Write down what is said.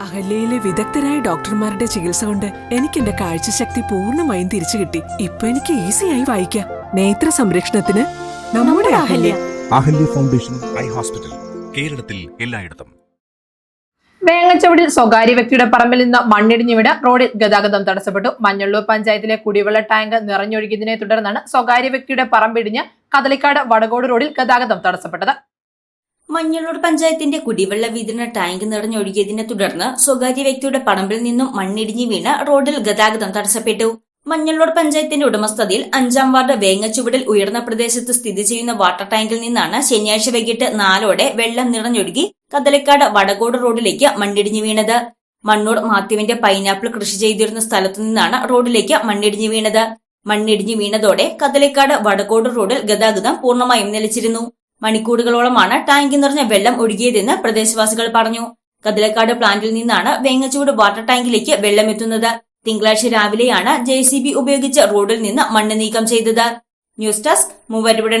അഹല്യയിലെ വിദഗ്ധരായ ഡോക്ടർമാരുടെ ചികിത്സ കൊണ്ട് എനിക്ക് എന്റെ കാഴ്ചശക്തി പൂർണമായും തിരിച്ചു കിട്ടി. ഇപ്പൊ എനിക്ക് ഈസിയായി വായിക്കാം. നേത്ര സംരക്ഷണത്തിന് നമ്മുടെ Ahalya. Ahalya. Foundation eye hospital കേരളത്തിൽ എല്ലായിടത്തും. വേങ്ങച്ചവടിൽ സ്വകാര്യ വ്യക്തിയുടെ പറമ്പിൽ നിന്ന് മണ്ണിടിഞ്ഞു വിട റോഡിൽ ഗതാഗതം തടസ്സപ്പെട്ടു. മഞ്ഞള്ളൂർ പഞ്ചായത്തിലെ കുടിവെള്ള ടാങ്ക് നിറഞ്ഞൊഴുകിയതിനെ തുടർന്നാണ് സ്വകാര്യ വ്യക്തിയുടെ പറമ്പിടിഞ്ഞ് കദളിക്കാട് വടകോട് റോഡിൽ ഗതാഗതം തടസ്സപ്പെട്ടത്. മഞ്ഞളൂർ പഞ്ചായത്തിന്റെ കുടിവെള്ള വിതരണ ടാങ്ക് നിറഞ്ഞൊഴുകിയതിനെ തുടർന്ന് സ്വകാര്യ വ്യക്തിയുടെ പറമ്പിൽ നിന്നും മണ്ണിടിഞ്ഞു വീണ് റോഡിൽ ഗതാഗതം തടസ്സപ്പെട്ടു. മഞ്ഞളൂർ പഞ്ചായത്തിന്റെ ഉടമസ്ഥതയിൽ അഞ്ചാം വാർഡ് വേങ്ങച്ചുവടിൽ ഉയർന്ന പ്രദേശത്ത് സ്ഥിതി ചെയ്യുന്ന വാട്ടർ ടാങ്കിൽ നിന്നാണ് ശനിയാഴ്ച വൈകിട്ട് നാലോടെ വെള്ളം നിറഞ്ഞൊഴുകി കതലക്കാട് വടകോട് റോഡിലേക്ക് മണ്ണിടിഞ്ഞു വീണത്. മണ്ണൂർ മാത്യുവിന്റെ പൈനാപ്പിൾ കൃഷി ചെയ്തിരുന്ന സ്ഥലത്തു നിന്നാണ് റോഡിലേക്ക് മണ്ണിടിഞ്ഞു വീണത്. മണ്ണിടിഞ്ഞു വീണതോടെ കതലക്കാട് വടകോട് റോഡിൽ ഗതാഗതം പൂർണമായും നിലച്ചിരുന്നു. മണിക്കൂറുകളോളമാണ് ടാങ്ക് നിറഞ്ഞ വെള്ളം ഒഴുകിയതെന്ന് പ്രദേശവാസികൾ പറഞ്ഞു. കതിലക്കാട് പ്ലാന്റിൽ നിന്നാണ് വേങ്ങച്ചൂട് വാട്ടർ ടാങ്കിലേക്ക് വെള്ളം എത്തുന്നത് തിങ്കളാഴ്ച രാവിലെയാണ് ജെ ഉപയോഗിച്ച് റോഡിൽ നിന്ന് മണ്ണ് നീക്കം ചെയ്തത്. News desk മൂവരുടെ